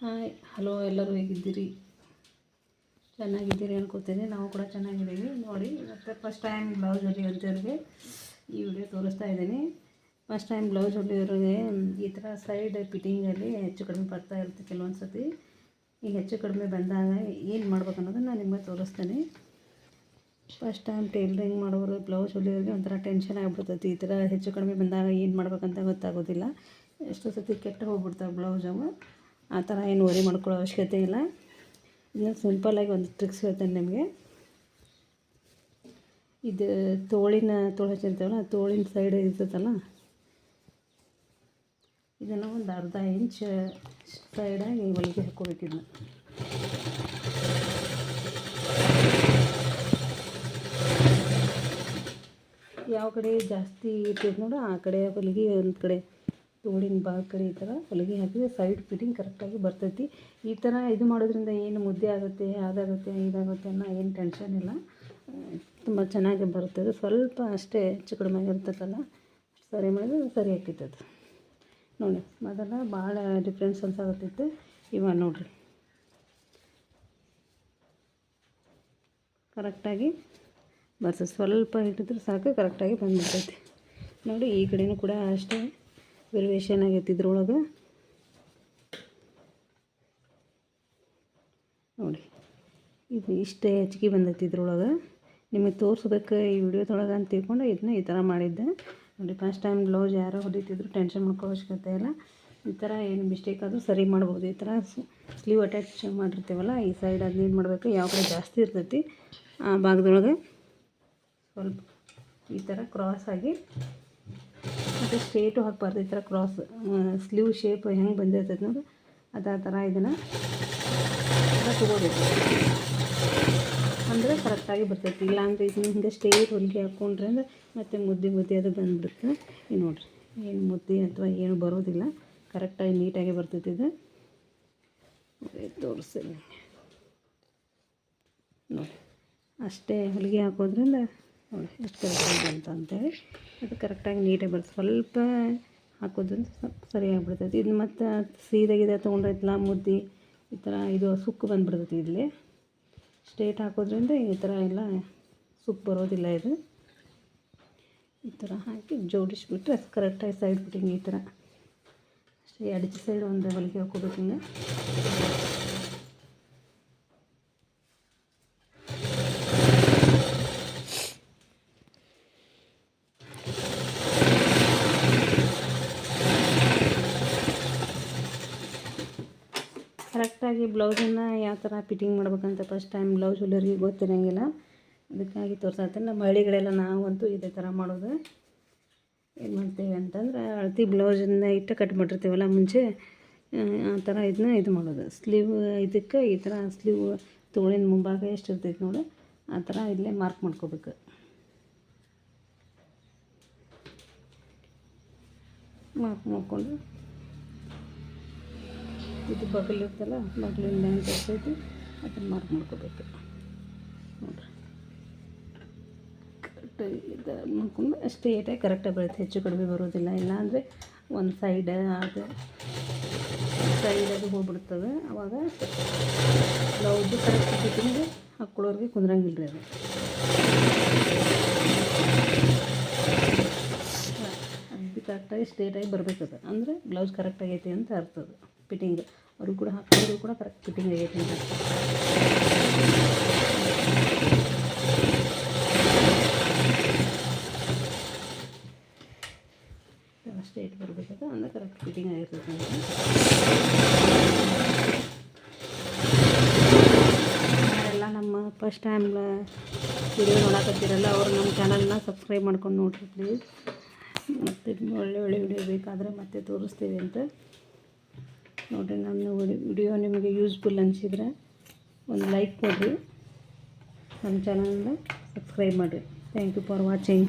Hi, hello, ಎಲ್ಲರೂ ಹೇಗಿದ್ದೀರಿ? ಚೆನ್ನಾಗಿದ್ದೀರಿ ಅನ್ಕೋತೀನಿ. ನಾವು ಕೂಡ ಚೆನ್ನಾಗಿದ್ದೀವಿ. ನೋಡಿ, ಮತ್ತು ಫಸ್ಟ್ ಟೈಮ್ ಬ್ಲೌಸ್ ಹೊಲಿಯೋರಿಗೆ ಈ ವಿಡಿಯೋ ತೋರಿಸ್ತಾ ಇದ್ದೀನಿ. ಫಸ್ಟ್ ಟೈಮ್ ಬ್ಲೌಸ್ ಹೊಲಿಯೋರಿಗೆ ಈ ಥರ ಸೈಡ್ ಫಿಟ್ಟಿಂಗಲ್ಲಿ ಹೆಚ್ಚು ಕಡಿಮೆ ಬರ್ತಾ ಇರುತ್ತೆ ಕೆಲವೊಂದು ಸತಿ ಈ ಹೆಚ್ಚು ಕಡಿಮೆ ಬಂದಾಗ ಏನು ಮಾಡ್ಬೇಕು ಅನ್ನೋದನ್ನು ನಾನು ನಿಮಗೆ ತೋರಿಸ್ತೇನೆ. ಫಸ್ಟ್ ಟೈಮ್ ಟೈಲ್ರಿಂಗ್ ಮಾಡೋರು ಬ್ಲೌಸ್ ಹೊಲಿಯೋರಿಗೆ ಒಂಥರ ಟೆನ್ಷನ್ ಆಗಿಬಿಡ್ತೈತಿ. ಈ ಥರ ಹೆಚ್ಚು ಕಡಿಮೆ ಬಂದಾಗ ಏನು ಮಾಡ್ಬೇಕಂತ ಗೊತ್ತಾಗೋದಿಲ್ಲ. ಎಷ್ಟೋ ಸತಿ ಕೆಟ್ಟ ಹೋಗ್ಬಿಡ್ತಾವೆ ಬ್ಲೌಸ್ ಅವು. ಆ ಥರ ಏನು ವರಿ ಮಾಡ್ಕೊಳ್ಳೋ ಅವಶ್ಯಕತೆ ಇಲ್ಲ. ಇನ್ನು ಸಿಂಪಲ್ಲಾಗಿ ಒಂದು ಟ್ರಿಕ್ಸ್ ಹೇಳ್ತೇನೆ ನಿಮಗೆ. ಇದು ತೋಳಿನ, ತೋಳು ಹಚ್ಚಿರ್ತೇವಲ್ಲ ತೋಳಿನ ಸೈಡ್ ಇರ್ತೈತಲ್ಲ ಇದನ್ನು ಒಂದು ಅರ್ಧ ಇಂಚ್ ಸೈಡಾಗಿ ಹೊಲಿಗೆ ಹಾಕ್ಕೋಬೇಕು ಇದನ್ನ. ಯಾವ ಕಡೆ ಜಾಸ್ತಿ ಇರ್ತೈತೆ ನೋಡು, ಆ ಕಡೆ ಹೊಲಿಗೆ, ಒಂದು ಕಡೆ ತೋಳಿನ ಭಾಗ ಕಡೆ ಈ ಥರ ಹೊಲಿಗೆ ಹಾಕಿದರೆ ಸೈಡ್ ಫಿಟ್ಟಿಂಗ್ ಕರೆಕ್ಟಾಗಿ ಬರ್ತೈತಿ. ಈ ಥರ ಇದು ಮಾಡೋದ್ರಿಂದ ಏನು ಮುದ್ದೆ ಆಗುತ್ತೆ, ಅದಾಗುತ್ತೆ, ಇದಾಗುತ್ತೆ ಅನ್ನೋ ಏನು ಟೆನ್ಷನ್ ಇಲ್ಲ. ತುಂಬ ಚೆನ್ನಾಗಿ ಬರ್ತದೆ ಸ್ವಲ್ಪ ಅಷ್ಟೇ ಹೆಚ್ಚು ಕಡಿಮೆ ಆಗಿರ್ತೈತಲ್ಲ ಸರಿ ಮಾಡಿದ್ರೆ ಸರಿ ಹಾಕಿತ್ತದು ನೋಡಿ, ಮೊದಲ ಭಾಳ ಡಿಫ್ರೆನ್ಸ್ ಅನ್ಸಾಗುತ್ತಿತ್ತು ಇವಾಗ ನೋಡಿರಿ. ಕರೆಕ್ಟಾಗಿ ಬರ್ತದೆ ಸ್ವಲ್ಪ ಇಟ್ಟಿದ್ರೆ ಸಾಕು ಕರೆಕ್ಟಾಗಿ ಬಂದ್ಬಿಡ್ತೈತಿ. ನೋಡಿ, ಈ ಕಡೆನೂ ಕೂಡ ಅಷ್ಟೇ. ವೇರಿಯೇಷನ್ ಆಗೈತಿ ಇದ್ರೊಳಗೆ? ನೋಡಿ, ಇದು ಇಷ್ಟೇ ಹೆಚ್ಚಿಗೆ ಬಂದೈತಿ ಇದ್ರೊಳಗೆ. ನಿಮಗೆ ತೋರಿಸ್ಬೇಕು ಈ ವಿಡಿಯೋದೊಳಗೆ ಅಂತ ತಿಳ್ಕೊಂಡು ಇದನ್ನ ಈ ಥರ ಮಾಡಿದ್ದೆ. ನೋಡಿ ಫಸ್ಟ್ ಟೈಮ್ ಬ್ಲೌಸ್ ಯಾರೋ ಹೊಡಿತಿದ್ರು ಟೆನ್ಷನ್ ಮಾಡ್ಕೋ ಅವಶ್ಯಕತೆ ಇಲ್ಲ. ಈ ಥರ ಏನು ಮಿಸ್ಟೇಕ್ ಆದರೂ ಸರಿ ಮಾಡ್ಬೋದು. ಈ ಥರ ಸ್ಲೀವ್ ಅಟ್ಯಾಚ್ ಮಾಡಿರ್ತೀವಲ್ಲ, ಈ ಸೈಡ್ ಅದನ್ನ ಏನು ಮಾಡಬೇಕು. ಯಾವ ಕಡೆ ಜಾಸ್ತಿ ಇರ್ತೈತಿ, ಆ ಭಾಗದೊಳಗೆ ಸ್ವಲ್ಪ ಈ ಥರ ಕ್ರಾಸ್ ಆಗಿ ಮತ್ತು ಸ್ಟ್ರೇಟು ಹಾಕಿ ಈ ಥರ ಕ್ರಾಸ್ ಸ್ಲೀವ್ ಶೇಪ್ ಹೆಂಗೆ ಬಂದಿರ್ತೈತೆ ನೋಡಿ. ಅದೇ ಥರ ಇದನ್ನು ತೊಗೋಬೇಕು. ಅಂದರೆ ಕರೆಕ್ಟಾಗಿ ಬರ್ತೈತಿ. ಇಲ್ಲಾಂದ್ರೆ ಇದನ್ನ ಹಿಂಗೆ ಸ್ಟ್ರೇಟ್ ಹೊಲಿಗೆ ಹಾಕ್ಕೊಂಡ್ರೆ ಅಂದ್ರೆ ಮತ್ತೆ ಮುದ್ದೆ ಮುದ್ದೆ ಅದು ಬಂದುಬಿಡುತ್ತೆ. ಈಗ ನೋಡಿರಿ, ಏನು ಮುದ್ದೆ ಅಥವಾ ಏನು ಬರೋದಿಲ್ಲ. ಕರೆಕ್ಟಾಗಿ ನೀಟಾಗಿ ಬರ್ತೈತಿ ಇದು. ತೋರಿಸ್ತೀನಿ ನೋಡಿ ಅಷ್ಟೇ ಹೊಲಿಗೆ ಹಾಕೋದ್ರಿಂದ ಎಷ್ಟು ಅಂತೇಳಿ. ಅದು ಕರೆಕ್ಟಾಗಿ ನೀಟಾಗಿ ಬರುತ್ತೆ ಸ್ವಲ್ಪ ಹಾಕೋದ್ರಿಂದ ಸರಿಯಾಗಿ ಇದು ಮತ್ತು ಸೀದಾಗಿದೆ ತೊಗೊಂಡ್ರೈತಲ್ಲ ಮುದ್ದೆ ಈ ಥರ ಇದು ಸುಕ್ಕು ಬಂದುಬಿಡ್ತೈತಿ ಇಲ್ಲಿ ಸ್ಟ್ರೇಟ್ ಹಾಕೋದ್ರಿಂದ ಈ ಥರ ಎಲ್ಲ ಸುಕ್ಕು ಬರೋದಿಲ್ಲ ಇದು. ಈ ಥರ ಹಾಕಿ ಜೋಡಿಸ್ಬಿಟ್ರೆ ಕರೆಕ್ಟಾಗಿ ಸೈಡ್ ಬಿಟ್ಟಿಂಗ್ ಈ ಥರ ಅಷ್ಟೇ ಅಡಿಚೆ ಸೈಡ್ ಒಂದು ಹೊಲಿಗೆ ಹಾಕೋಬೇಕು ಕರೆಕ್ಟಾಗಿ ಬ್ಲೌಸನ್ನು ಯಾವ ಥರ ಫಿಟ್ಟಿಂಗ್ ಮಾಡ್ಬೇಕಂತ ಫಸ್ಟ್ ಟೈಮ್ ಬ್ಲೌಸ್ ಹೊಲಿಯೋರಿಗೆ ಗೊತ್ತಿರೋಂಗಿಲ್ಲ. ಅದಕ್ಕಾಗಿ ತೋರ್ಸತ್ತೆ ನಮ್ಮ ಹಳ್ಳಿಗಳೆಲ್ಲ ನಾವಂತೂ ಇದೇ ಥರ ಮಾಡೋದು. ಏನು ಮಾಡ್ತೀವಿ ಅಂತಂದ್ರೆ ಅಳತಿ ಬ್ಲೌಸನ್ನ ಇಟ್ಟು ಕಟ್ ಮಾಡಿರ್ತೀವಲ್ಲ ಮುಂಚೆ, ಆ ಥರ ಇದನ್ನ ಇದು ಮಾಡೋದು. ಸ್ಲೀವ್, ಇದಕ್ಕೆ ಈ ಥರ ಸ್ಲೀವ್ ತೋಳಿನ ಮುಂಭಾಗ ಎಷ್ಟು ಇರ್ತೈತೆ ನೋಡು, ಆ ಥರ ಇಲ್ಲೇ ಮಾರ್ಕ್ ಮಾಡ್ಕೋಬೇಕು. ಮಾರ್ಕ್ ಮಾಡಿಕೊಂಡು ಇದು ಬಗಲಿರ್ತಲ್ಲ ಬಗಲಿಂದ ಅಂತ ಬರ್ತೈತಿ ಅದನ್ನು ಮಾರ್ಕ್ ಮಾಡ್ಕೋಬೇಕು. ನೋಡಿರಿ. ಕರೆಕ್ಟಾಗಿ ಇದು ಮಾಡ್ಕೊಂಡು ಸ್ಟ್ರೇಟಾಗಿ ಕರೆಕ್ಟಾಗಿ ಬೆಳೆಯುತ್ತೆ. ಹೆಚ್ಚು ಕಡಿಮೆ ಬರೋದಿಲ್ಲ ಇಲ್ಲಾಂದರೆ ಒಂದು ಸೈಡ್ ಅದು ಸೈಡ್ ಅದು ಹೋಗ್ಬಿಡ್ತದೆ ಅವಾಗ ಬ್ಲೌಸು ಕರೆಕ್ಟ್ ಫಿಟ್ಟಿಂಗ್ ಹಾಕ್ಕೊಳ್ಳೋರಿಗೆ ಕುಂದ್ರಂಗಿಲ್ಲ ರೀ ಅದು ಅದು ಕರೆಕ್ಟಾಗಿ ಸ್ಟ್ರೇಟಾಗಿ ಬರಬೇಕದು. ಅಂದರೆ ಬ್ಲೌಸ್ ಕರೆಕ್ಟಾಗೈತಿ ಅಂತ ಅರ್ಥ ಅದು. ಫಿಟ್ಟಿಂಗ್ ಅವರು ಕೂಡ ಹಾಕಿದ್ರು ಕೂಡ ಕರೆಕ್ಟ್ ಫಿಟ್ಟಿಂಗ್ ಆಗೈತಿ ಅಂತ ಸ್ಟೇಟ್ ಬರಬೇಕದು ಅಂದರೆ ಕರೆಕ್ಟ್ ಫಿಟ್ಟಿಂಗ್ ಆಗಿರ್ತದೆ ಅಂತ. ನಮ್ಮ ಫಸ್ಟ್ ಟೈಮ್ ವಿಡಿಯೋ ನೋಡಕತ್ತೀರಲ್ಲ, ಅವರು ನಮ್ಮ ಚಾನಲ್ನ ಸಬ್ಸ್ಕ್ರೈಬ್ ಮಾಡ್ಕೊಂಡು ನೋಡ್ರಿ ಪ್ಲೀಸ್ ಮತ್ತು ಒಳ್ಳೆ ಒಳ್ಳೆ ವಿಡಿಯೋ ಬೇಕಾದರೆ ಮತ್ತೆ ತೋರಿಸ್ತೀವಿ ಅಂತ. ನೋಡಿರಿ ನನ್ನ ವಿಡಿಯೋ ನಿಮಗೆ ಯೂಸ್ಫುಲ್ ಅನಿಸಿದ್ರೆ ಒಂದು ಲೈಕ್ ಕೊಡಿರಿ. ನಮ್ಮ ಚಾನಲ್ನ ಸಬ್ಸ್ಕ್ರೈಬ್ ಮಾಡಿರಿ. Thank you for watching